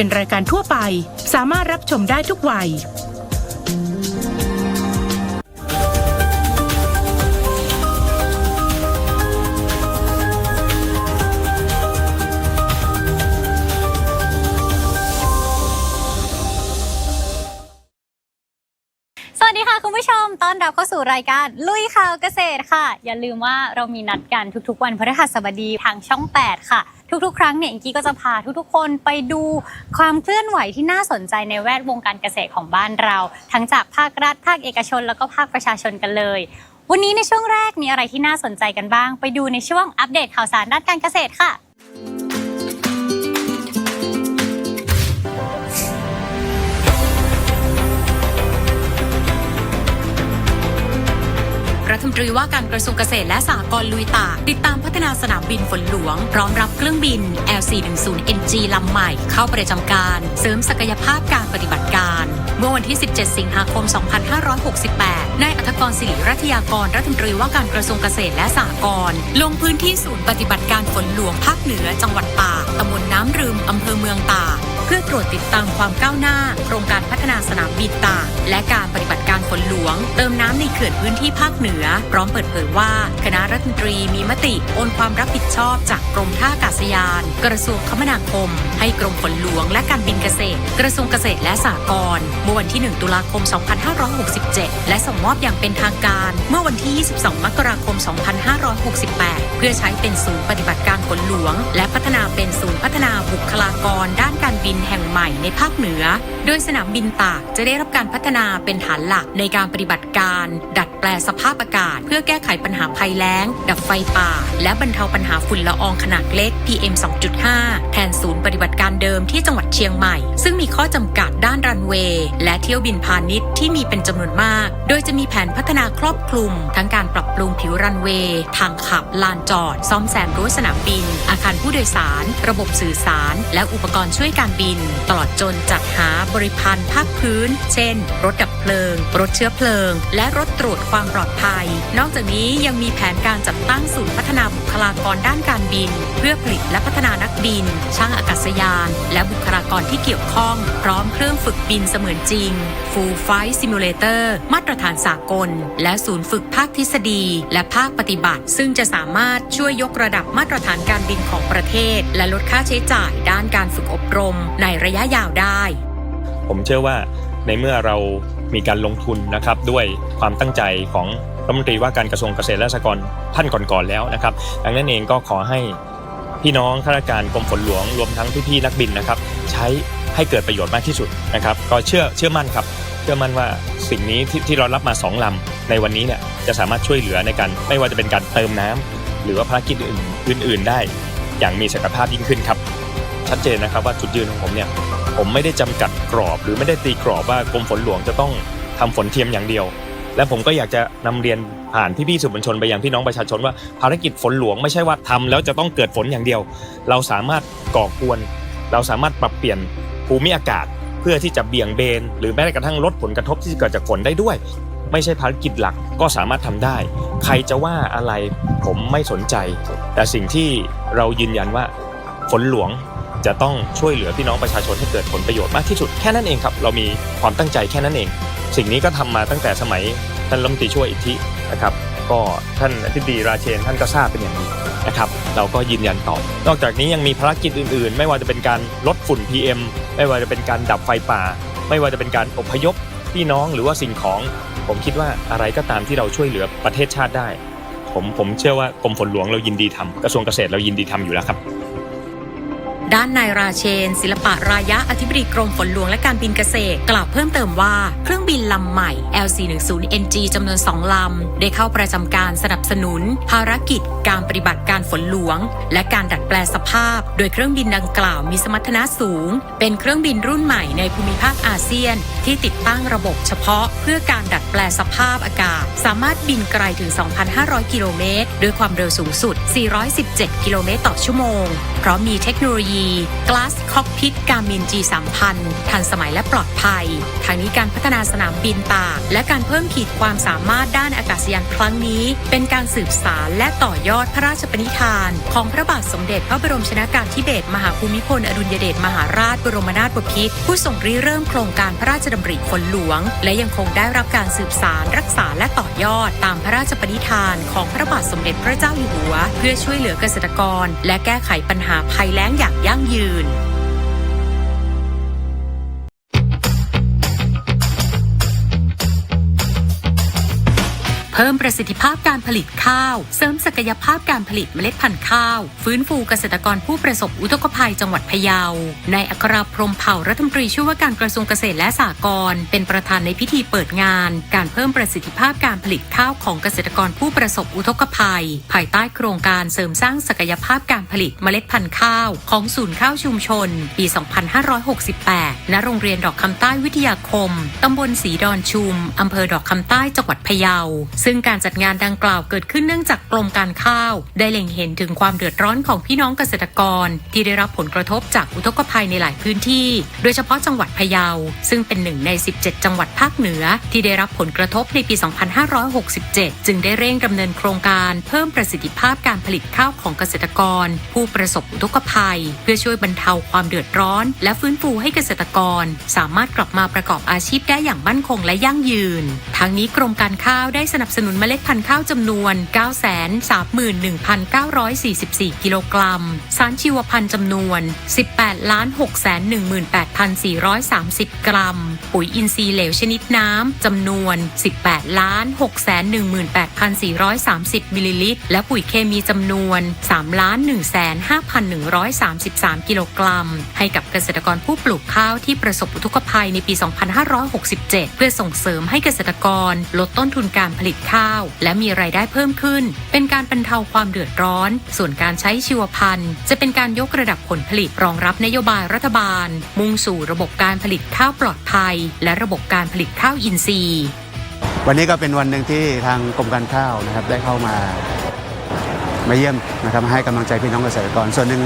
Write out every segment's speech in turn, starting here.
เป็นรายการทั่วไป สามารถรับชมได้ทุกวัย สวัสดีค่ะคุณผู้ชม ต้อนรับเข้าสู่รายการลุยข่าวเกษตรค่ะ อย่าลืมว่าเรามีนัดกันทุกๆ วันพฤหัสบดีทางช่อง 8 ค่ะ ทุกๆ ครั้งเนี่ยอิงกี้ก็จะพาทุกๆ คนไปดูความเคลื่อนไหวที่น่าสนใจในแวดวงการเกษตรของบ้านเรา ทั้งจากภาครัฐ ภาคเอกชน แล้วก็ภาคประชาชนกันเลย วันนี้ในช่วงแรกมีอะไรที่น่าสนใจกันบ้าง ไปดูในช่วงอัปเดตข่าวสารด้านการเกษตรค่ะ ฐมนตรีว่าการกระทรวงเกษตรและสหกรณ์ลุยตากติดตามพัฒนาสนามบินฝนหลวง พร้อมรับเครื่องบิน LC10NG ลำใหม่ เข้าประจำการ เสริมศักยภาพการปฏิบัติการ เมื่อวันที่ 17 สิงหาคม 2568 นายอัธกรศิริรัตยากรรัฐมนตรีว่าการกระทรวงเกษตรและสหกรณ์ลงพื้นที่ศูนย์ปฏิบัติการฝนหลวงภาคเหนือจังหวัดตากตำบลน้ำรึมอำเภอเมืองตาก พื่อตรวจติดตามความก้าวหน้า โครงการพัฒนาสนามบินตากและการปฏิบัติการฝนหลวง เติมน้ำในเขื่อนพื้นที่ภาคเหนือ พร้อมเปิดเผยว่า คณะรัฐมนตรีมีมติโอนความรับผิดชอบจากกรมท่าอากาศยาน กระทรวงคมนาคม ให้กรมฝนหลวง และการบินเกษตร กระทรวงเกษตรและสหกรณ์เมื่อวันที่ 1 ตุลาคม 2567 และส่งมอบอย่างเป็นทางการ เมื่อวันที่ 22 มกราคม 2568 เพื่อใช้เป็นศูนย์ปฏิบัติการฝนหลวง และพัฒนาเป็นศูนย์พัฒนาบุคลากร ด้านการบินแห่งใหม่ในภาคเหนือ โดยสนามบินตากจะได้รับการพัฒนาเป็นฐานหลักในการปฏิบัติการ ดัดแปลสภาพอากาศ เพื่อแก้ไขปัญหาภัยแล้ง ดับไฟป่า และบรรเทาปัญหาฝุ่นละอองขนาดเล็ก PM 2.5 แทนศูนย์ปฏิบัติการเดิมที่จังหวัดเชียงใหม่ ซึ่งมีข้อจำกัดด้านรันเวย์และเที่ยวบินพาณิชย์ที่มีเป็นจำนวนมาก โดยจะมีแผนพัฒนาครอบคลุม ทั้งการปรับปรุงผิวรันเวย์ทางขับลานจอด ซ่อมแซมรั้วสนามบิน อาคารผู้โดยสาร ระบบสื่อสาร และอุปกรณ์ช่วยการบินตลอดจนจัดหาบริพันธ์ภาคพื้น เช่น รถดับเพลิง รถเชื้อเพลิง และรถตรวจความปลอดภัย นอกจากนี้ยังมีแผนการจัดตั้งศูนย์พัฒนาบุค ลากรด้านการบิน เพื่อผลิตและพัฒนานักบิน ช่างอากาศยาน และบุคลากรที่เกี่ยวข้อง พร้อมเครื่องฝึกบินเสมือนจริง Full Flight Simulator มาตรฐานสากล และศูนย์ฝึกภาคทฤษฎี และภาคปฏิบัติ ซึ่งจะสามารถช่วยยกระดับมาตรฐานการบินของประเทศ และลดค่าใช้จ่ายด้านการฝึกอบรม ในระยะยาวได้ ผมเชื่อว่าในเมื่อเรามีการลงทุนนะครับด้วยความตั้งใจของ รัฐมนตรีว่าการกระทรวงเกษตรและสหกรณ์ท่านก่อนๆแล้วนะครับดังนั้นเองก็ขอให้พี่น้องข้าราชการกรมฝนหลวงรวมทั้งพี่ๆนักบินนะครับ ใช้ให้เกิดประโยชน์มากที่สุดนะครับ ก็เชื่อเชื่อมั่นครับ เชื่อมั่นว่าสิ่งนี้ที่ที่เรารับมาสองลำในวันนี้เนี่ยจะสามารถช่วยเหลือในการไม่ว่าจะเป็นการเติมน้ำหรือว่าภารกิจอื่นอื่น ๆ ได้ อย่างมีศักยภาพยิ่งขึ้นครับ ชัดเจนนะครับว่าจุดยืนของผมเนี่ยผมไม่ได้จำกัดกรอบ หรือไม่ได้ตีกรอบว่ากรมฝนหลวงจะต้องทำฝนเทียมอย่างเดียว และผมก็อยากจะนำเรียนผ่านพี่ๆสื่อมวลชนไปยังพี่น้องประชาชนว่าภารกิจฝนหลวงไม่ใช่ว่าทำแล้วจะต้องเกิดฝนอย่างเดียว เราสามารถก่อกวน เราสามารถปรับเปลี่ยนภูมิอากาศ เพื่อที่จะเบี่ยงเบน หรือแม้กระทั่งลดผลกระทบที่เกิดจากฝนได้ด้วย ไม่ใช่ภารกิจหลักก็สามารถทำได้ ใครจะว่าอะไรผมไม่สนใจ แต่สิ่งที่เรายืนยันว่าฝนหลวง จะต้องช่วยเหลือพี่น้องประชาชนให้เกิดผลประโยชน์มากที่สุดแค่นั้นเองครับ เรามีความตั้งใจแค่นั้นเอง สิ่งนี้ก็ทำมาตั้งแต่สมัยท่านรัฐมนตรีช่วยอิทธินะครับ ก็ท่านอธิบดีราเชนท่านก็ทราบเป็นอย่างดีนะครับ เราก็ยืนยันต่อนอกจากนี้ยังมีภารกิจอื่น ๆ ไม่ว่าจะเป็นการลดฝุ่น PM ไม่ว่าจะเป็นการดับไฟป่า ไม่ว่าจะเป็นการอพยพพี่น้องหรือว่าสิ่งของ ผมคิดว่าอะไรก็ตามที่เราช่วยเหลือประเทศชาติได้ ผมผมเชื่อว่ากรมฝนหลวงเรายินดีทำกระทรวงเกษตรเรายินดีทำอยู่แล้วครับ ด้านนายราเชน ศิลปะรายะอธิบดีกรมฝนหลวงและการบินเกษตร กล่าวเพิ่มเติมว่าเครื่องบินลำใหม่ LC10NG จำนวน 2 ลำ ได้เข้าประจำการสนับสนุน ภารกิจ การปฏิบัติการฝนหลวง และการดัดแปลสภาพ โดยเครื่องบินดังกล่าวมีสมรรถนะสูง เป็นเครื่องบินรุ่นใหม่ในภูมิภาคอาเซียน ที่ติดตั้งระบบเฉพาะ เพื่อการดัดแปลสภาพอากาศ สามารถบินไกลถึง 2,500 กิโลเมตรด้วยความเร็วสูงสุด 417 กิโลเมตรต่อชั่วโมงเพราะมีเทคโนโลยี Glass Cockpit Garmin G3000 ทันสมัยและปลอดภัย ทางนี้การพัฒนาสนามบินตาก และการเพิ่มขีดความสามารถด้านอากาศยานครั้งนี้ เป็นการสืบสารและต่อยอดพระราชปณิธาน ของพระบาทสมเด็จพระบรมชนากาธิเบศรมหาภูมิพลอดุลยเดชมหาราชบรมนาถบพิตรผู้ทรงริเริ่มโครงการพระราชดำริฝนหลวง และยังคงได้รับการสืบสารรักษาและต่อยอดตามพระราชปณิธาน ของพระบาทสมเด็จพระเจ้าอยู่หัว เพื่อช่วยเหลือเกษตรกร และแก้ไขปัญหาภัยแล้งอย่างยั่งยืน พิ่มประสิทธิภาพการผลิตข้าว เสริมศักยภาพการผลิตเมล็ดพันธุ์ข้าว ฟื้นฟูเกษตรกรผู้ประสบอุทกภัยจังหวัดพะเยาในายอัครพรมเผ่ารัฐมนตรีช่วยว่าการกระทรวงเกษตรและสหกรณ์เป็นประธานในพิธีเปิดงาน การเพิ่มประสิทธิภาพการผลิตข้าวของเกษตรกรผู้ประสบอุทกภัย ภายใต้โครงการเสริมสร้างศักยภาพการผลิตเมล็ดพันธุ์ข้าว ของศูนย์ข้าวชุมชน ปี 2568 ณ โรงเรียนดอกคำใต้วิทยาคมตำบลสีดอนชุมอำเภอดอกคำใต้จังหวัดพะเยาซึ่งการจัดงานดังกล่าวเกิดขึ้นเนื่องจากกรมการข้าว ได้เล็งเห็นถึงความเดือดร้อนของพี่น้องเกษตรกร ที่ได้รับผลกระทบจากอุทกภัยในหลายพื้นที่ โดยเฉพาะจังหวัดพะเยา ซึ่งเป็นหนึ่งใน 17 จังหวัดภาคเหนือ ที่ได้รับผลกระทบในปี 2567 จึงได้เร่งดำเนินโครงการเพิ่มประสิทธิภาพการผลิตข้าวของเกษตรกร ผู้ประสบอุทกภัย เพื่อช่วยบรรเทาความเดือดร้อน และฟื้นฟูให้เกษตรกร สามารถกลับมาประกอบอาชีพได้อย่างมั่นคงและยั่งยืน ทั้งนี้กรมการข้าวได้สนับสนุนเมล็ดพันธุ์ข้าวจำนวน 931,944 กิโลกรัม สารชีวพันธุ์จำนวน 18 618,430 กรัม ปุ๋ยอินทรีย์เหลวชนิดน้ำจำนวน 18 618,430 มิลลิลิตร และปุ๋ยเคมีจำนวน3 1,5,133 กิโลกรัม ให้กับเกษตรกรผู้ปลูกข้าวที่ประสบอุทกภัยในปี 2567 เพื่อส่งเสริมให้เกษตรกรลดต้นทุนการผลิตข้าว และมีรายได้เพิ่มขึ้น เป็นการบรรเทาความเดือดร้อน ส่วนการใช้ชีวพันธุ์ จะเป็นการยกระดับผลผลิตรองรับนโยบายรัฐบาล มุ่งสู่ระบบการผลิตข้าวปลอดภัย และระบบการผลิตข้าวอินทรีย์ วันนี้ก็เป็นวันหนึ่งที่ทางกรมการข้าวนะครับได้เข้ามามาเยี่ยมนะครับให้กำลังใจพี่น้องเกษตรกร ส่วนหนึ่ง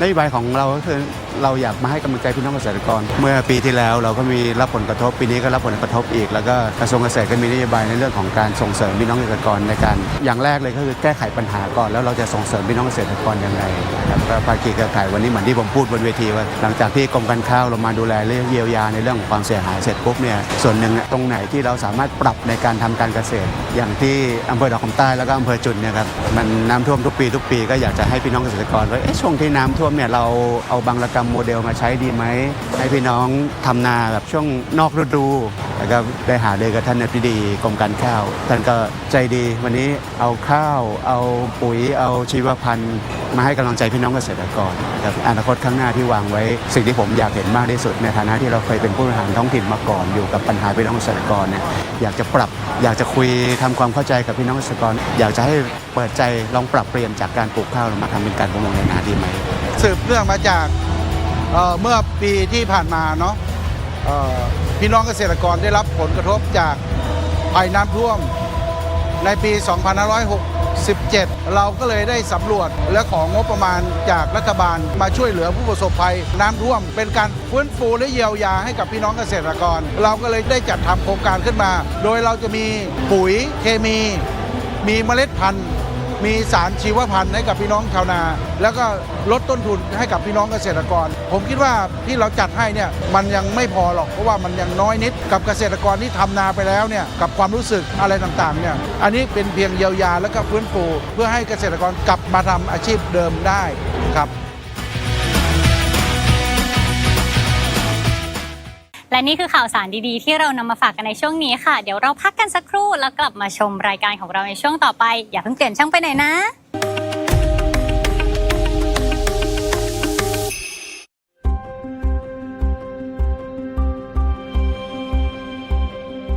นโยบายของเราก็คือเราอยากมาให้กำลังใจพี่น้องเกษตรกร เมื่อปีที่แล้วเราก็มีรับผลกระทบ ปีนี้ก็รับผลกระทบอีก แล้วก็กระทรวงเกษตรก็มีนโยบายในเรื่องของการส่งเสริมพี่น้องเกษตรกรในการ อย่างแรกเลยก็คือแก้ไขปัญหาก่อนแล้วเราจะส่งเสริมพี่น้องเกษตรกรยังไงนะครับก็ภาคีเครือข่ายวันนี้เหมือนที่ผมพูดบนเวทีว่า หลังจากที่กรมการข้าวเรามาดูแลเรื่องเยียวยาในเรื่องของความเสียหายเสร็จปุ๊บเนี่ยส่วนหนึ่งตรงไหนที่เราสามารถปรับในการทำการเกษตร อย่างที่อำเภอดอกคำใต้แล้วก็อำเภอจุนเนี่ยครับมันน้ำท่วมทุกปีทุกปีก็อยากจะให้พี่น้องเกษตรกรว่าช่วงที่น้ำท่วมเนี่ยเราเอาบางระกรมโมเดลมาใช้ดีไหม ให้พี่น้องทำนาแบบช่วงนอกฤดูแล้วก็ได้หาเดยกับท่านอธิบดีกรมการข้าว ท่านก็ใจดีวันนี้เอาข้าว เอาปุ๋ย เอาชีวพันธุ์มาให้กำลังใจพี่น้องเกษตรกรนะครับอนาคตข้างหน้าที่วางไว้สิ่งที่ผมอยากเห็นมากที่สุดในฐานะที่เราเคยเป็นผู้บริหารท้องถิ่นมาก่อนอยู่กับปัญหาพี่น้องเกษตรกรเนี่ยอยากจะปรับอยากจะคุยทำความเข้าใจกับพี่น้องเกษตรกร อยากจะให้เปิดใจลองปรับเปลี่ยนจากการปลูกข้าวมาทำเป็นการประมงในนาดีไหมสืบเนื่องมาจาก เเมื่อปีที่ผ่านมาเนาะพี่น้องเกษตรกรได้รับผลกระทบจากภัยน้ำท่วม ในปี 2567 เราก็เลยได้สำรวจและของงบประมาณจากรัฐบาลมาช่วยเหลือผู้ประสบภัยน้ำท่วม เป็นการฟื้นฟูและเยียวยาให้กับพี่น้องเกษตรกร เราก็เลยได้จัดทำโครงการขึ้นมา โดยเราจะมีปุ๋ยเคมี มีเมล็ดพันธุ์ มีสารชีวพันธุ์ให้กับพี่น้องชาวนา แล้วก็ลดต้นทุนให้กับพี่น้องเกษตรกร ผมคิดว่าที่เราจัดให้เนี่ยมันยังไม่พอหรอกเพราะว่ามันยังน้อยนิดกับเกษตรกรที่ทำนาไปแล้วเนี่ยกับความรู้สึกอะไรต่างๆเนี่ยอันนี้เป็นเพียงเยียวยาแล้วก็ฟื้นฟูเพื่อให้เกษตรกรกลับมาทำอาชีพเดิมได้ครับ และนี่คือข่าวสารดีๆ ที่เรานำมาฝากกันในช่วงนี้ค่ะ เดี๋ยวเราพักกันสักครู่แล้วกลับมาชมรายการของเราในช่วงต่อไป อย่าเพิ่งเปลี่ยนช่องไปไหนนะ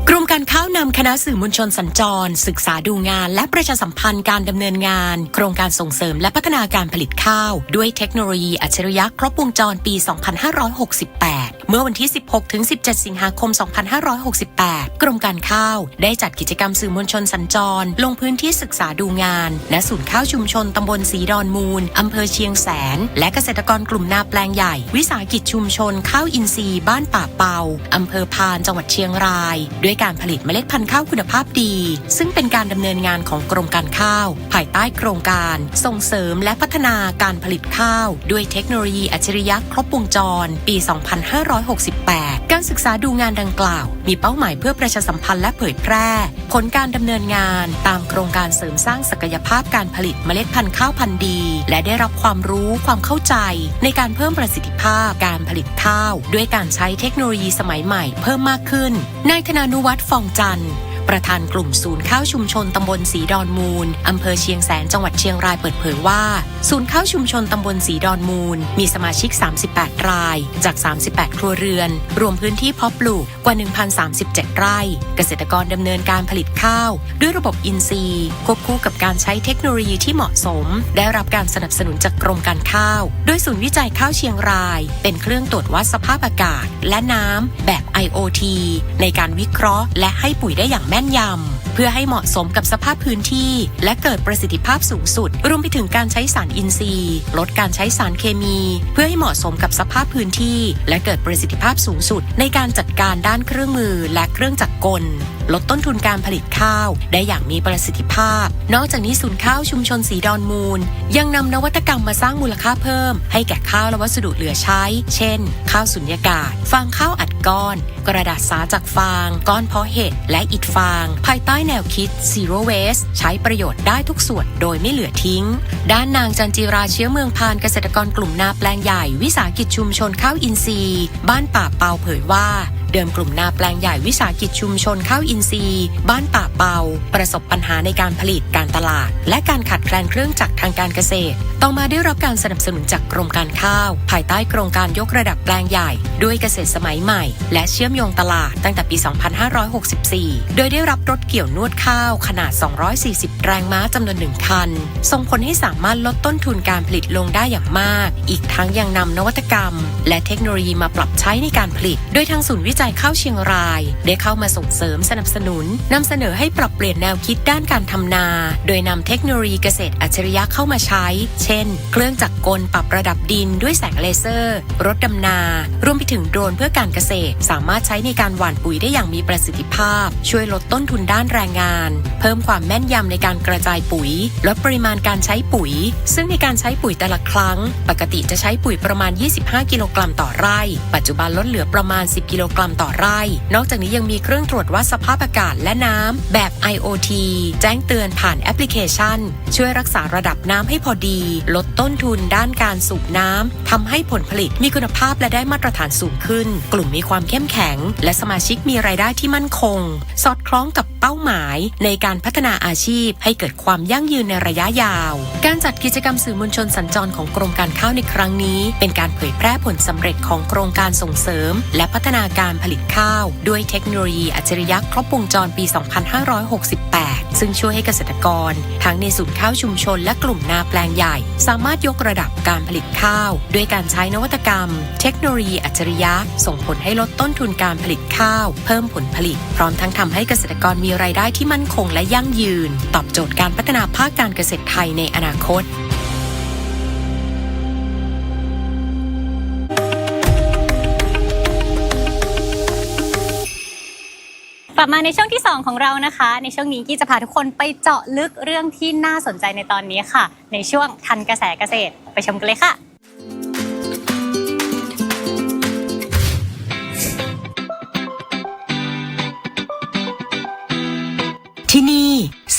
กรมการข้าวนำคณะสื่อมวลชนสัญจร ศึกษาดูงาน และประชาสัมพันธ์การดำเนินงาน โครงการส่งเสริมและพัฒนาการผลิตข้าว ด้วยเทคโนโลยีอัจฉริยะครบวงจรปี 2568 เมื่อวันที่ 16 ถึง 17 สิงหาคม 2568 กรมการข้าว ได้จัดกิจกรรมสื่อมวลชนสัญจร ลงพื้นที่ศึกษาดูงาน ณ ศูนย์ข้าวชุมชนตำบลสีดอนมูล อำเภอเชียงแสน และเกษตรกรกลุ่มนาแปลงใหญ่ วิสาหกิจชุมชนข้าวอินทรีย์บ้านป่าเปา อำเภอพาน จังหวัดเชียงราย ด้วยการผลิตเมล็ดพันธุ์ข้าวคุณภาพดี ซึ่งเป็นการดำเนินงานของกรมการข้าว ภายใต้โครงการ ส่งเสริมและพัฒนาการผลิตข้าว ด้วยเทคโนโลยีอัจฉริยะครบวงจร ปี 2568 การศึกษาดูงานดังกล่าว มีเป้าหมายเพื่อประชาสัมพันธ์และเผยแพร่ ผลการดำเนินงานตามโครงการเสริมสร้างศักยภาพการผลิตเมล็ดพันธุ์ข้าวพันธุ์ดี และได้รับความรู้ความเข้าใจ ในการเพิ่มประสิทธิภาพการผลิตข้าว ด้วยการใช้เทคโนโลยีสมัยใหม่เพิ่มมากขึ้นนายธนานุวัฒน์ฟองจันทร์ ประธานกลุ่มศูนย์ข้าวชุมชนตำบลสีดอนมูลอำเภอเชียงแสนจังหวัดเชียงรายเปิดเผยว่า ศูนย์ข้าวชุมชนตำบลสีดอนมูล มีสมาชิก 38 รายจาก 38 ครัวเรือน รวมพื้นที่เพาะปลูกกว่า 1,037 ไร่ เกษตรกรดำเนินการผลิตข้าว ด้วยระบบอินทรีย์ควบคู่กับการใช้เทคโนโลยีที่เหมาะสม ได้รับการสนับสนุนจากกรมการข้าว โดยศูนย์วิจัยข้าวเชียงราย เป็นเครื่องตรวจวัดสภาพอากาศ และน้ำแบบ IoT ในการวิเคราะห์ และให้ปุ๋ยได้อย่างแม่นยำ เพื่อให้เหมาะสมกับสภาพพื้นที่ และเกิดประสิทธิภาพสูงสุด รวมไปถึงการใช้สารอินทรีย์ ลดการใช้สารเคมี เพื่อให้เหมาะสมกับสภาพพื้นที่ และเกิดประสิทธิภาพสูงสุด ในการจัดการด้านเครื่องมือและเครื่องจักรกล ลดต้นทุนการผลิตข้าว ได้อย่างมีประสิทธิภาพ นอกจากนี้ศูนย์ข้าวชุมชนสีดอนมูล ยังนำนวัตกรรมมาสร้างมูลค่าเพิ่ม ให้แก่ข้าวและวัสดุเหลือใช้ เช่น ข้าวสุญญากาศ ฟางข้าวอัดก้อน กระดาษสาจากฟาง ก้อนเพาะเห็ดและอิฐฟาง ภายใต้แนวคิด Zero Waste ใช้ประโยชน์ได้ทุกส่วนโดยไม่เหลือทิ้ง ด้านนางจันจิราเชื้อเมืองพานเกษตรกรกลุ่มนาแปลงใหญ่ วิสาหกิจชุมชนข้าวอินทรีย์ บ้านป่าเปาเผยว่า เดิมกลุ่มนาแปลงใหญ่วิสาหกิจชุมชนข้าวอินทรีย์ บ้านป่าเปา ประสบปัญหาในการผลิตการตลาด และการขาดแคลนเครื่องจักรทางการเกษตร ต่อมาได้รับการสนับสนุนจากกรมการข้าว ภายใต้โครงการยกระดับแปลงใหญ่ ด้วยเกษตรสมัยใหม่ และเชื่อมโยงตลาดตั้งแต่ปี 2564 โดยได้รับรถเกี่ยวนวดข้าวขนาด 240 แรงม้าจำนวนหนึ่งคัน ส่งผลให้สามารถลดต้นทุนการผลิตลงได้อย่างมาก อีกทั้งยังนำนวัตกรรม และเทคโนโลยีมาปรับใช้ในการผลิต โดยทางศูนย์วิจัยข้าวเชียงราย ได้เข้ามาส่งเสริมสนับสนุนนำเสนอให้ปรับเปลี่ยนแนวคิดด้านการทำนา โดยนำเทคโนโลยีเกษตรอัจฉริยะเข้ามาใช้ เช่น เครื่องจักรกลปรับระดับดินด้วยแสงเลเซอร์ รถดำนา รวมไปถึงโดรนเพื่อการเกษตร สามารถใช้ในการหว่านปุ๋ยได้อย่างมีประสิทธิภาพ ช่วยลดต้นทุนด้านแรงงาน เพิ่มความแม่นยำในการกระจายปุ๋ย ลดปริมาณการใช้ปุ๋ย ซึ่งในการใช้ปุ๋ยแต่ละครั้ง ปกติจะใช้ปุ๋ยประมาณ 25 กิโลกรัมต่อไร่ ปัจจุบันลดเหลือประมาณ 10 กิโลกรัมต่อไร่ นอกจากนี้ยังมีเครื่องตรวจวัดสภาพอากาศและน้ำแบบ IoT แจ้งเตือนผ่านแอปพลิเคชัน ช่วยรักษาระดับน้ำให้พอดี ลดต้นทุนด้านการสูบน้ำทำให้ผลผลิตมีคุณภาพและได้มาตรฐานสูงขึ้น กลุ่มมีความเข้มแข็ง และสมาชิกมีรายได้ที่มั่นคง สอดคล้องกับเป้าหมายในการพัฒนาอาชีพ ให้เกิดความยั่งยืนในระยะยาว การจัดกิจกรรมสื่อมวลชนสัญจรของกรมการข้าวในครั้งนี้ เป็นการเผยแพร่ผลสำเร็จของโครงการส่งเสริม และพัฒนาการผลิตข้าว ด้วยเทคโนโลยีอัจฉริยะครบวงจรปี 2568 ซึ่งช่วยให้เกษตรกร ทั้งในศูนย์ข้าวชุมชนและกลุ่มนาแปลงใหญ่ สามารถยกระดับการผลิตข้าว ด้วยการใช้นวัตกรรม เทคโนโลยีอัจฉริยะ ส่งผลให้ลดต้นทุนการผลิตข้าว เพิ่มผลผลิต พร้อมทั้งทำให้เกษตรกรมีรายได้ที่มั่นคงและยั่งยืน ตอบโจทย์การพัฒนาภาคการเกษตรไทยในอนาคต ลับมาในช่วงที่ 2 ของเรานะคะ ในช่วงนี้กี้จะพาทุกคนไปเจาะลึกเรื่องที่น่าสนใจในตอนนี้ค่ะ ในช่วงทันกระแสเกษตร ไปชมกันเลยค่ะ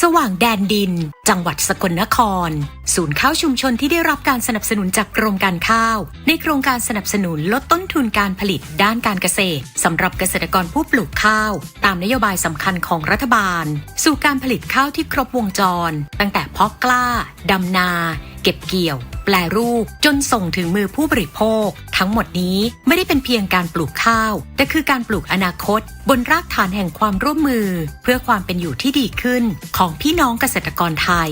สว่างแดนดิน จังหวัดสกลนคร ศูนย์ข้าวชุมชนที่ได้รับการสนับสนุนจากกรมการข้าว ในโครงการสนับสนุนลดต้นทุนการผลิตด้านการเกษตรสำหรับเกษตรกรผู้ปลูกข้าว ตามนโยบายสำคัญของรัฐบาล สู่การผลิตข้าวที่ครบวงจร ตั้งแต่เพาะกล้าดำนา เก็บเกี่ยว แปลรูป จนส่งถึงมือผู้บริโภค ทั้งหมดนี้ไม่ได้เป็นเพียงการปลูกข้าว แต่คือการปลูกอนาคต บนรากฐานแห่งความร่วมมือ เพื่อความเป็นอยู่ที่ดีขึ้น ของพี่น้องเกษตรกรไทย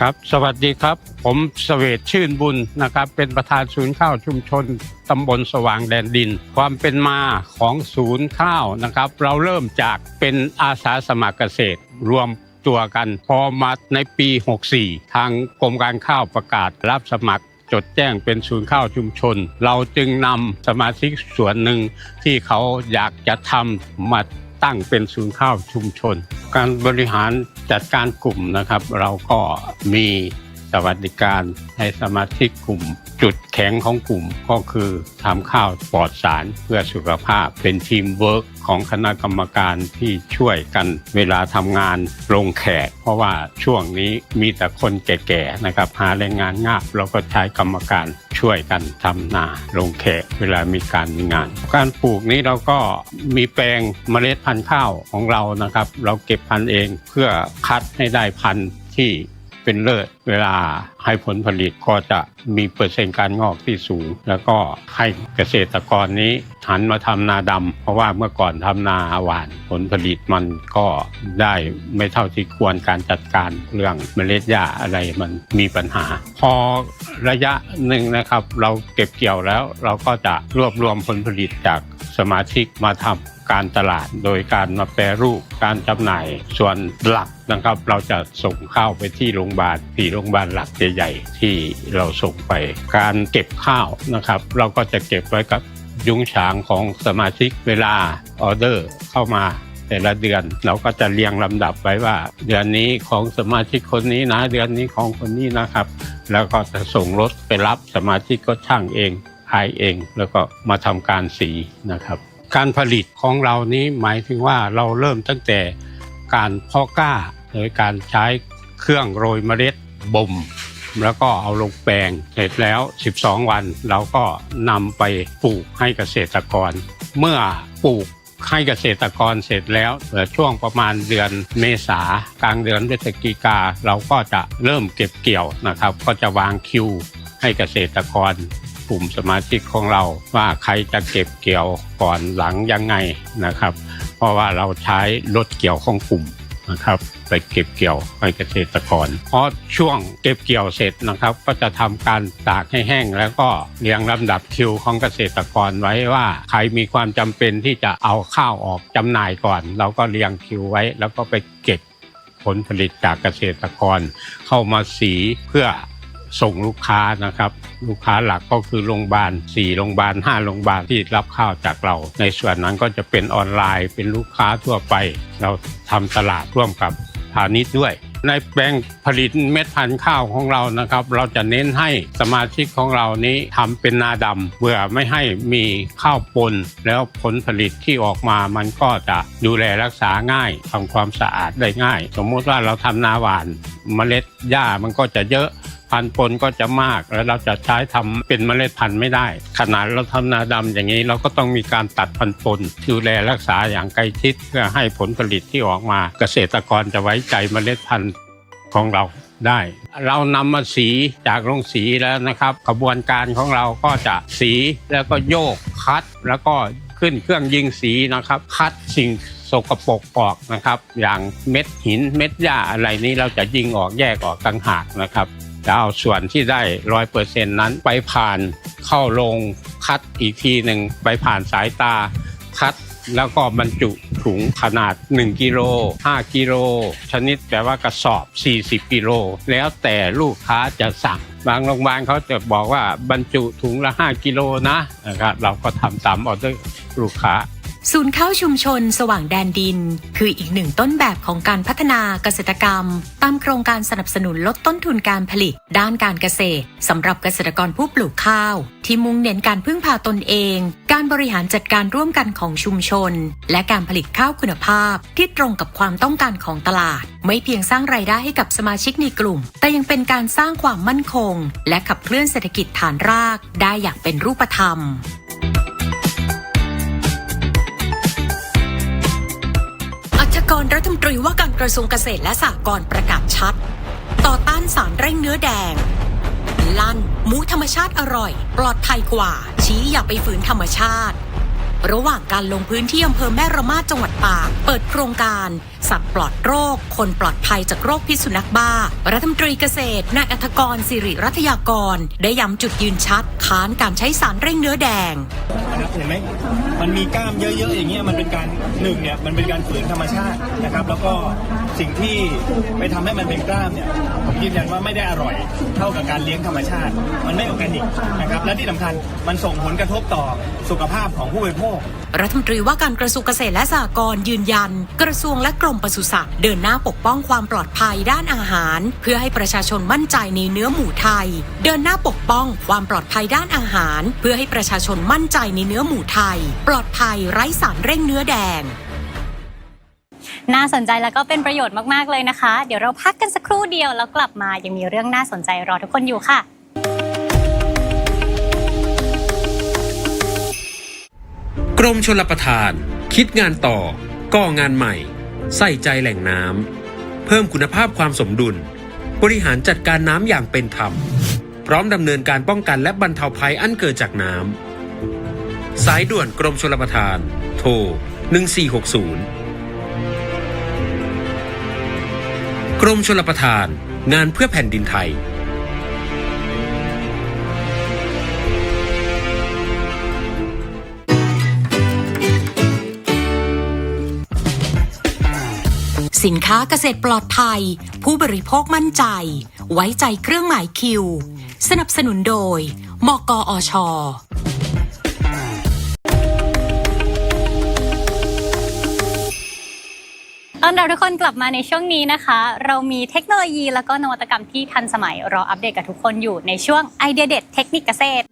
ครับ สวัสดีครับ ผมเสวตชื่นบุญนะครับ เป็นประธานศูนย์ข้าวชุมชนตำบลสว่างแดนดิน ความเป็นมาของศูนย์ข้าวนะครับ เราเริ่มจากเป็นอาสาสมัครเกษตร รวม ตัวกัน พอมาในปี 64 ทางกรมการข้าวประกาศรับสมัครจดแจ้งเป็นศูนย์ข้าวชุมชน เราจึงนำสมาชิกส่วนหนึ่งที่เขาอยากจะทำมาตั้งเป็นศูนย์ข้าวชุมชน การบริหารจัดการกลุ่มนะครับ เราก็มี สวัสดิการให้สมาชิกกลุ่ม จุดแข็งของกลุ่มก็คือทำข้าวปลอดสารเพื่อสุขภาพ เป็นทีมเวิร์กของคณะกรรมการที่ช่วยกันเวลาทำงานลงแขก เพราะว่าช่วงนี้มีแต่คนแก่ๆนะครับ หาแรงงานงาบเราก็ใช้กรรมการช่วยกันทำนาลงแขกเวลามีการมีงาน การปลูกนี้เราก็มีแปลงเมล็ดพันธุ์ข้าวของเรานะครับ เราเก็บพันธุ์เองเพื่อคัดให้ได้พันธุ์ที่ เป็นเลิศเวลาให้ผลผลิตก็จะมีเปอร์เซ็นต์การงอกที่สูง แล้วก็ให้เกษตรกรนี้หันมาทำนาดำเพราะว่าเมื่อก่อนทำนาหวานผลผลิตมันก็ได้ไม่เท่าที่ควรการจัดการเรื่องเมล็ดหญ้าอะไรมันมีปัญหา พอระยะหนึ่งนะครับ เราเก็บเกี่ยวแล้วเราก็จะรวบรวมผลผลิตจากสมาชิกมาทำ การตลาด โดยการมาแปรรูปการจำหน่าย ส่วนหลักนะครับ เราจะส่งข้าวไปที่โรงพยาบาลที่โรงพยาบาลหลักใหญ่ๆที่เราส่งไป การเก็บข้าวนะครับ เราก็จะเก็บไว้กับยุ้งฉางของสมาชิกเวลาออเดอร์เข้ามาแต่ละเดือนเราก็จะเรียงลำดับไว้ว่า เดือนนี้ของสมาชิกคนนี้นะ เดือนนี้ของคนนี้นะครับ แล้วก็จะส่งรถไปรับสมาชิกก็ช่างเองขายเอง แล้วก็มาทำการสีนะครับ การผลิตของเรานี้หมายถึงว่าเราเริ่มตั้งแต่การเพาะกล้าโดยการใช้เครื่องโรยเมล็ดบ่มแล้วก็เอาลงแปลงเสร็จแล้ว 12 วัน เราก็นำไปปลูกให้เกษตรกร เมื่อปลูกให้เกษตรกรเสร็จแล้วเช่วงประมาณเดือนเมษากลางเดือนพฤศจิกาเราก็จะเริ่มเก็บเกี่ยวนะครับ ก็จะวางคิวให้เกษตรกร กลุ่มสมาชิกของเราว่าใครจะเก็บเกี่ยวก่อนหลังยังไงนะครับ เพราะว่าเราใช้รถเกี่ยวของกลุ่มนะครับไปเก็บเกี่ยวให้เกษตรกรเพราะช่วงเก็บเกี่ยวเสร็จนะครับ ก็จะทำการตากให้แห้งแล้วก็เรียงลำดับคิวของเกษตรกรไว้ว่า ใครมีความจำเป็นที่จะเอาข้าวออกจำหน่ายก่อน เราก็เรียงคิวไว้ แล้วก็ไปเก็บผลผลิตจากเกษตรกร เข้ามาสีเพื่อ ส่งลูกค้านะครับ ลูกค้าหลักก็คือโรงพยาบาล4โรงพยาบาล5โรงพยาบาลที่รับข้าวจากเรา ในส่วนนั้นก็จะเป็นออนไลน์เป็นลูกค้าทั่วไป เราทำตลาดร่วมกับพาณิชย์ด้วย ในแปลงผลิตเม็ดพันธุ์ข้าวของเรานะครับ เราจะเน้นให้สมาชิกของเรานี้ทำเป็นนาดำเพื่อไม่ให้มีข้าวปน แล้วผลผลิตที่ออกมามันก็จะดูแลรักษาง่ายทำความสะอาดได้ง่าย สมมุติว่าเราทำนาหวานเมล็ดหญ้ามันก็จะเยอะ พันธุ์ปนก็จะมาก แล้วเราจะใช้ทำเป็นเมล็ดพันธุ์ไม่ได้ ขนาดเราทำนาดำอย่างนี้เราก็ต้องมีการตัดพันธุ์ปนดูแลรักษาอย่างใกล้ชิดเพื่อให้ผลผลิตที่ออกมาเกษตรกรจะไว้ใจเมล็ดพันธุ์ของเราได้ เรานำมาสีจากโรงสีแล้วนะครับกระบวนการของเราก็จะสีแล้วก็โยกคัด แล้วก็ขึ้นเครื่องยิงสีนะครับ คัดสิ่งสกปรกออกนะครับ อย่างเม็ดหินเม็ดหญ้าอะไรนี้เราจะยิงออกแยกออกต่างหากนะครับ จะเอาส่วนที่ได้ร้อยเปอร์เซ็นต์นั้นไปผ่านเข้าลงคัดอีกทีหนึ่งไปผ่านสายตาคัดแล้วก็บรรจุถุงขนาด 1 กิโล 5 กิโล ชนิดแปลว่ากระสอบ 40 กิโล แล้วแต่ลูกค้าจะสั่ง บางโรงพยาบาลเขาจะบอกว่าบรรจุถุงละ 5 กิโลนะนะครับเราก็ทำตามออเดอร์ลูกค้า ศูนย์ข้าวชุมชนสว่างแดนดิน คืออีกหนึ่งต้นแบบของการพัฒนาเกษตรกรรม ตามโครงการสนับสนุนลดต้นทุนการผลิต ด้านการเกษตรสำหรับเกษตรกรผู้ปลูกข้าว ที่มุ่งเน้นการพึ่งพาตนเอง การบริหารจัดการร่วมกันของชุมชน และการผลิตข้าวคุณภาพ ที่ตรงกับความต้องการของตลาด ไม่เพียงสร้างรายได้ให้กับสมาชิกในกลุ่ม แต่ยังเป็นการสร้างความมั่นคง และขับเคลื่อนเศรษฐกิจฐานราก ได้อย่างเป็นรูปธรรม กรรัฐมนตรีว่าการกระทรวงเกษตรและสหกรณ์ประกาศชัด ต่อต้านสารเร่งเนื้อแดง ลั่นหมูธรรมชาติอร่อย ปลอดภัยกว่า ชี้อย่าไปฝืนธรรมชาติ ระหว่างการลงพื้นที่อำเภอแม่ระมาดจังหวัดตาเปิดโครงการ สัตว์ปลอดโรค คนปลอดภัยจากโรคพิษสุนัขบ้า รัฐมนตรีเกษตรนายอัธกรสิริรัตยากร ได้ย้ำจุดยืนชัด ค้านการใช้สารเร่งเนื้อแดงนะครับเห็นไหมมันมีกล้ามเยอะๆอย่างเงี้ยมันเป็นการหนึ่งเนี่ยมันเป็นการฝืนธรรมชาตินะครับ แล้วก็สิ่งที่ไปทำให้มันเป็นกล้ามเนี่ยผมยืนยันว่าไม่ได้อร่อย เท่ากับการเลี้ยงธรรมชาติ มันไม่ออร์แกนิกนะครับและที่สำคัญมันส่งผลกระทบต่อสุขภาพของผู้บริโภครัฐมนตรีว่าการกระทรวงเกษตรและสหกรณ์ยืนยัน กระทรวงและกรมปศุสัตว์เดินหน้าปกป้องความปลอดภัยด้านอาหาร เพื่อให้ประชาชนมั่นใจในเนื้อหมูไทย เดินหน้าปกป้องความปลอดภัยด้านอาหาร เพื่อให้ประชาชนมั่นใจในเนื้อหมูไทย ปลอดภัยไร้สารเร่งเนื้อแดงน่าสนใจแล้วก็เป็นประโยชน์มาก ๆ เลยนะคะ เดี๋ยวเราพักกันสักครู่เดียวแล้วกลับมายังมีเรื่องน่าสนใจรอทุกคนอยู่ค่ะ กรมชลประทาน คิดงานต่อ ก่องานใหม่ ใส่ใจแหล่งน้ำ เพิ่มคุณภาพความสมดุล บริหารจัดการน้ำอย่างเป็นธรรม พร้อมดำเนินการป้องกันและบรรเทาภัยอันเกิดจากน้ำ สายด่วนกรมชลประทาน โทร 1460 กรมชลประทาน งานเพื่อแผ่นดินไทย สินค้าเกษตรปลอดภัย ผู้บริโภคมั่นใจ ไว้ใจเครื่องหมายคิว สนับสนุนโดย มกอชตอนเราทุกคนกลับมาในช่วงนี้นะคะ เรามีเทคโนโลยีแล้วก็นวัตกรรมที่ทันสมัยรออัปเดตกับทุกคนอยู่ในช่วงไอเดียเด็ดเทคนิคเกษตร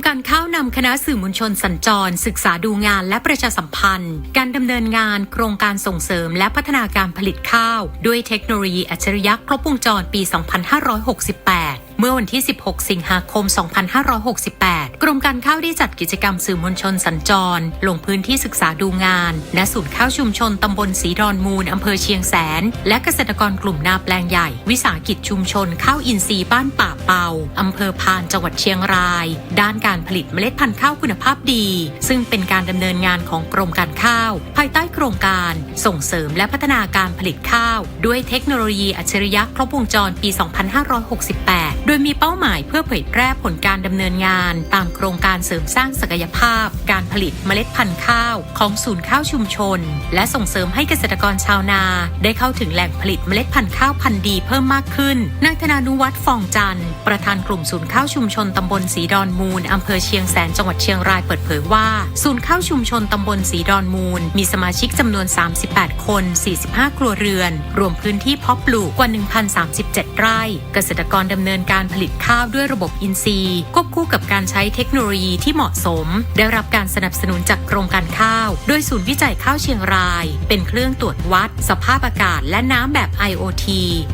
มการข้าวนำคณะสื่อมวลชนสัญจร ศึกษาดูงานและประชาสัมพันธ์ การดำเนินงานโครงการส่งเสริมและพัฒนาการผลิตข้าว ด้วยเทคโนโลยีอัจฉริยะครบวงจรปี 2568 เมื่อวันที่ 16 สิงหาคม 2568 กรมการข้าวได้จัดกิจกรรมสื่อมวลชนสัญจร ลงพื้นที่ศึกษาดูงานณศูนย์ข้าวชุมชนตำบลสีดอนมูลอำเภอเชียงแสน และเกษตรกรกลุ่มนาแปลงใหญ่ วิสาหกิจชุมชนข้าวอินทรีย์บ้านป่าเปาอำเภอพานจังหวัดเชียงราย ด้านการผลิตเมล็ดพันธุ์ข้าวคุณภาพดี ซึ่งเป็นการดำเนินงานของกรมการข้าว ภายใต้โครงการส่งเสริมและพัฒนาการผลิตข้าว ด้วยเทคโนโลยีอัจฉริยะครบวงจรปี 2568ดยมีเป้าหมายเพื่อเผยแพร่ผลการดำเนินงาน ตามโครงการเสริมสร้างศักยภาพ การผลิตเมล็ดพันธุ์ข้าว ของศูนย์ข้าวชุมชน และส่งเสริมให้เกษตรกรชาวนา ได้เข้าถึงแหล่งผลิตเมล็ดพันธุ์ข้าวพันธุ์ดีเพิ่มมากขึ้นนายธนานุวัฒน์ฟองจันทร์ประธานกลุ่มศูนย์ข้าวชุมชนตำบลสีดอนมูลอำเภอเชียงแสนจังหวัดเชียงรายเปิดเผยว่า ศูนย์ข้าวชุมชนตำบลสีดอนมูล มีสมาชิกจำนวน 38 คน 45 ครัวเรือน รวมพื้นที่เพาะปลูกกว่า 1,037 ไร่ เกษตรกรดำเนินการการผลิตข้าวด้วยระบบอินทรีย์ควบคู่กับการใช้เทคโนโลยีที่เหมาะสม ได้รับการสนับสนุนจากกรมการข้าว โดยศูนย์วิจัยข้าวเชียงราย เป็นเครื่องตรวจวัด สภาพอากาศและน้ำแบบ IoT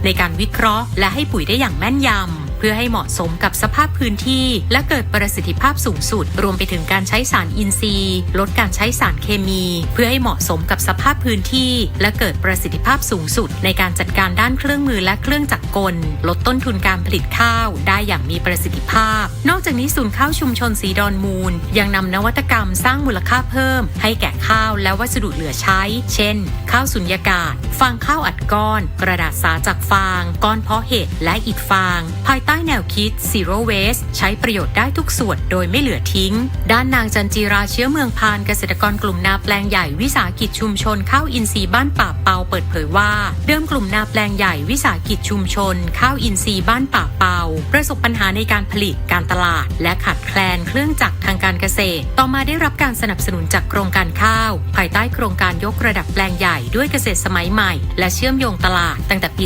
ในการวิเคราะห์ และให้ปุ๋ยได้อย่างแม่นยำ พื่อให้เหมาะสมกับสภาพพื้นที่ และเกิดประสิทธิภาพสูงสุด รวมไปถึงการใช้สารอินทรีย์ ลดการใช้สารเคมี เพื่อให้เหมาะสมกับสภาพพื้นที่ และเกิดประสิทธิภาพสูงสุด ในการจัดการด้านเครื่องมือและเครื่องจักรกล ลดต้นทุนการผลิตข้าว ได้อย่างมีประสิทธิภาพ นอกจากนี้ศูนย์ข้าวชุมชนสีดอนมูล ยังนำนวัตกรรมสร้างมูลค่าเพิ่ม ให้แก่ข้าวและวัสดุเหลือใช้ เช่น ข้าวสุญญากาศ ฟางข้าวอัดก้อน กระดาษสาจากฟาง ก้อนเพาะเห็ดและอิฐฟาง ภายใต้แนวคิด Zero Waste ใช้ประโยชน์ได้ทุกส่วนโดยไม่เหลือทิ้ง ด้านนางจันจีราเชื้อเมืองพานเกษตรกรกลุ่มนาแปลงใหญ่วิสาหกิจชุมชนข้าวอินทรีย์บ้านป่าเปาเปิดเผยว่า เดิมกลุ่มนาแปลงใหญ่วิสาหกิจชุมชน ข้าวอินทรีย์บ้านป่าเปา ประสบปัญหาในการผลิตการตลาด และขาดแคลนเครื่องจักรทางการเกษตร ต่อมาได้รับการสนับสนุนจากโครงการข้าว ภายใต้โครงการยกระดับแปลงใหญ่ด้วยเกษตรสมัยใหม่ และเชื่อมโยงตลาดตั้งแต่ปี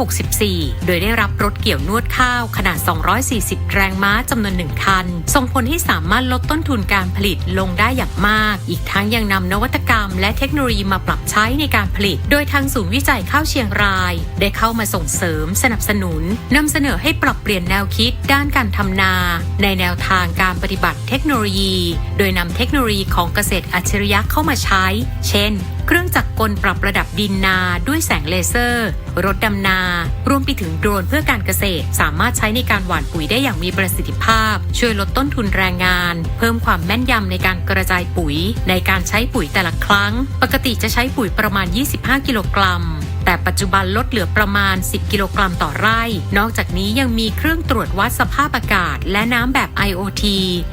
2564 โดยได้รับรถเกี่ยวนวดข้าวขนาด 240 แรงม้าจำนวนหนึ่งคัน ส่งผลให้สามารถลดต้นทุนการผลิตลงได้อย่างมาก อีกทั้งยังนำนวัตกรรม และเทคโนโลยีมาปรับใช้ในการผลิต โดยทางศูนย์วิจัยข้าวเชียงราย ได้เข้ามาส่งเสริม สนับสนุนนำเสนอให้ปรับเปลี่ยนแนวคิดด้านการทำนา ในแนวทางการปฏิบัติเทคโนโลยี โดยนำเทคโนโลยีของเกษตรอัจฉริยะเข้ามาใช้ เช่น เครื่องจักรกลปรับระดับดินนาด้วยแสงเลเซอร์ รถดำนา รวมไปถึงโดรนเพื่อการเกษตร สามารถใช้ในการหว่านปุ๋ยได้อย่างมีประสิทธิภาพ ช่วยลดต้นทุนแรงงาน เพิ่มความแม่นยำในการกระจายปุ๋ย ในการใช้ปุ๋ยแต่ละครั้ง ปกติจะใช้ปุ๋ยประมาณ 25 กิโลกรัม แต่ปัจจุบันลดเหลือประมาณ 10 กิโลกรัมต่อไร่ นอกจากนี้ยังมีเครื่องตรวจวัดสภาพอากาศ และน้ำแบบ IoT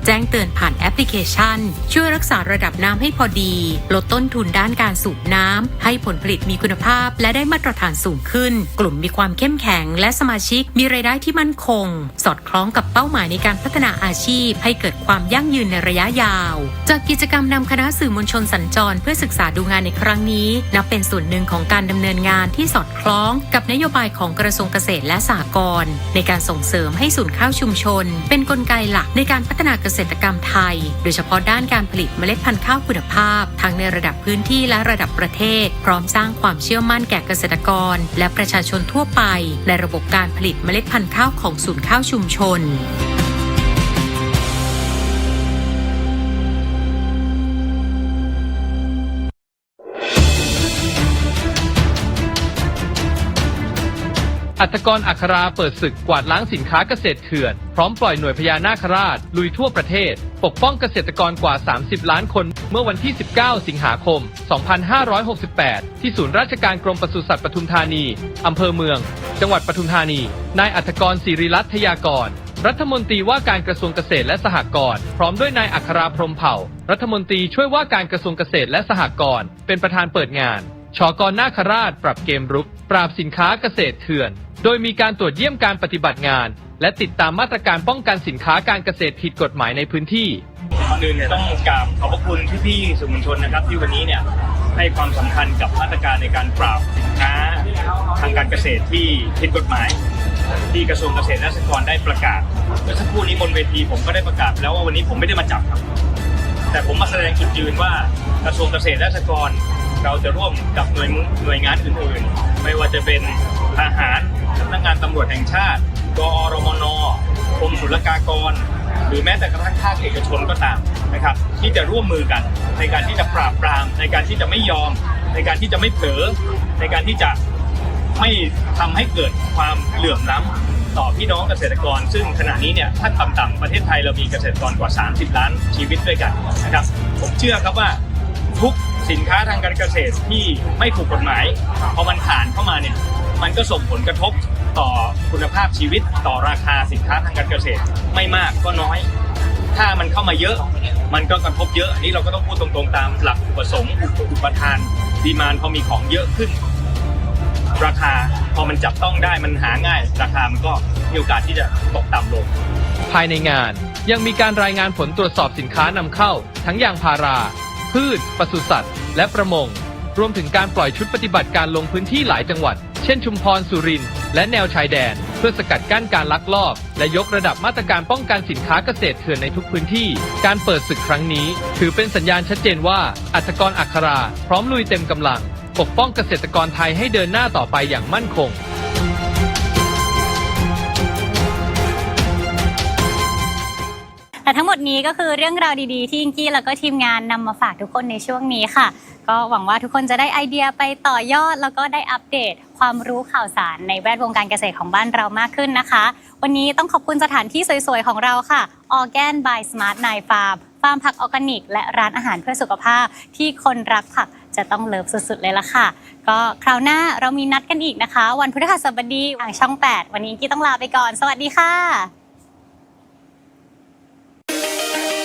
แจ้งเตือนผ่านแอปพลิเคชัน ช่วยรักษาระดับน้ำให้พอดี ลดต้นทุนด้านการสูบน้ำให้ผลผลิตมีคุณภาพ และได้มาตรฐานสูงขึ้น กลุ่มมีความเข้มแข็ง และสมาชิกมีรายได้ที่มั่นคง สอดคล้องกับเป้าหมายในการพัฒนาอาชีพ ให้เกิดความยั่งยืนในระยะยาว จากกิจกรรมนำคณะสื่อมวลชนสัญจร เพื่อศึกษาดูงานในครั้งนี้ นับเป็นส่วนหนึ่งของการดำเนินงานที่สอดคล้องกับนโยบายของกระทรวงเกษตรและสหกรณ์ในการส่งเสริมให้ศูนย์ข้าวชุมชน เป็นนกลไกหลักในการพัฒนาเกษตรกรรมไทย โดยเฉพาะด้านการผลิตเมล็ดพันธุ์ข้าวคุณภาพ ทั้งในระดับพื้นที่และระดับประเทศ พร้อมสร้างความเชื่อมั่นแก่เกษตรกร และประชาชนทั่วไป ในระบบการผลิตเมล็ดพันธุ์ข้าวของศูนย์ข้าวชุมชน อัตกรอัคราเปิดศึกกวาดล้างสินค้าเกษตรเถื่อน พร้อมปล่อยหน่วยพญานาคราช ลุยทั่วประเทศ ปกป้องเกษตรกรกว่า 30 ล้านคน เมื่อวันที่ 19 สิงหาคม 2568 ที่ศูนย์ราชการกรมปศุสัตว์ปทุมธานี อำเภอเมือง จังหวัดปทุมธานี นายอัตกรศิริรัตน์ทยากรรัฐมนตรีว่าการกระทรวงเกษตรและสหกรณ์พร้อมด้วยนายอัคราพรมเผ่า รัฐมนตรีช่วยว่าการกระทรวงเกษตรและสหกรณ์เป็นประธานเปิดงานชอกรนาคราชปรับเกมรุก ปราบสินค้าเกษตรเถื่อน โดยมีการตรวจเยี่ยมการปฏิบัติงาน และติดตามมาตรการป้องกันสินค้าการเกษตรผิดกฎหมายในพื้นที่ ก่อนอื่นเนี่ยต้องกราบขอบพระคุณพี่ๆสื่อมวลชนนะครับที่วันนี้เนี่ยให้ความสำคัญกับมาตรการในการปราบสินค้าทางการเกษตรที่ผิดกฎหมาย ที่กระทรวงเกษตรและสหกรณ์ได้ประกาศเมื่อสักครู่นี้บนเวทีผมก็ได้ประกาศแล้วว่าวันนี้ผมไม่ได้มาจับครับ แต่ผมมาแสดงจุดยืนว่ากระทรวงเกษตรและสหกรณ์ เราจะร่วมกับหน่วยหน่วยงานอื่นๆ ไม่ว่าจะเป็นทหารสำนักงานตำรวจแห่งชาติ กอรมนกรมศุลกากร หรือแม้แต่กระทั่งภาคเอกชนก็ตามนะครับที่จะร่วมมือกันในการที่จะปราบปราม ในการที่จะไม่ยอม ในการที่จะไม่เผลอในการที่จะไม่ทำให้เกิดความเหลื่อมล้ำต่อพี่น้องเกษตรกร ซึ่งขณะนี้เนี่ยถ้าต่ำๆประเทศไทยเรามีเกษตรกรกว่า 30 ล้านชีวิตด้วยกันนะครับผมเชื่อครับว่าทุก สินค้าทางการเกษตรที่ไม่ถูกกฎหมายพอมันผ่านเข้ามาเนี่ยมันก็ส่งผลกระทบต่อคุณภาพชีวิตต่อราคาสินค้าทางการเกษตรไม่มากก็น้อย ถ้ามันเข้ามาเยอะมันก็กระทบเยอะอันนี้เราก็ต้องพูดตรงๆตามหลักอุปสงค์อุปทานดีมานพอมีของเยอะขึ้น ราคาพอมันจับต้องได้มันหาง่าย ราคามันก็มีโอกาสที่จะตกต่ำลง ภายในงานยังมีการรายงานผลตรวจสอบสินค้านำเข้า ทั้งยางพารา พืช ปศุสัตว์ และประมง รวมถึงการปล่อยชุดปฏิบัติการลงพื้นที่หลายจังหวัด เช่นชุมพรสุรินทร์และแนวชายแดน เพื่อสกัดกั้นการลักลอบ และยกระดับมาตรการป้องกันสินค้าเกษตรเถื่อนในทุกพื้นที่ การเปิดศึกครั้งนี้ ถือเป็นสัญญาณชัดเจนว่าอัตกรอัครา พร้อมลุยเต็มกำลัง ปกป้องเกษตรกรไทยให้เดินหน้าต่อไปอย่างมั่นคง ทั้งหมดนี้ก็คือเรื่องราวดีๆ ที่อิงกี้แล้วก็ทีมงานนำมาฝากทุกคนในช่วงนี้ค่ะ ก็หวังว่าทุกคนจะได้ไอเดียไปต่อยอด แล้วก็ได้อัปเดต ความรู้ข่าวสารในแวดวงการเกษตรของบ้านเรามากขึ้นนะคะ วันนี้ต้องขอบคุณสถานที่สวยๆ ของเราค่ะ Organ by Smart n i Farm ฟาร์มผักออร์แกนิก และร้านอาหารเพื่อสุขภาพ ที่คนรักผักจะต้องเลิฟสุดๆเลยละค่ะ ก็คราวหน้าเรามีนัดกันอีกนะคะ วันพฤหัสบดีทางช่อง 8 วันนี้อิงกี้ต้องลาไปก่อน สวัสดีค่ะ Thank you.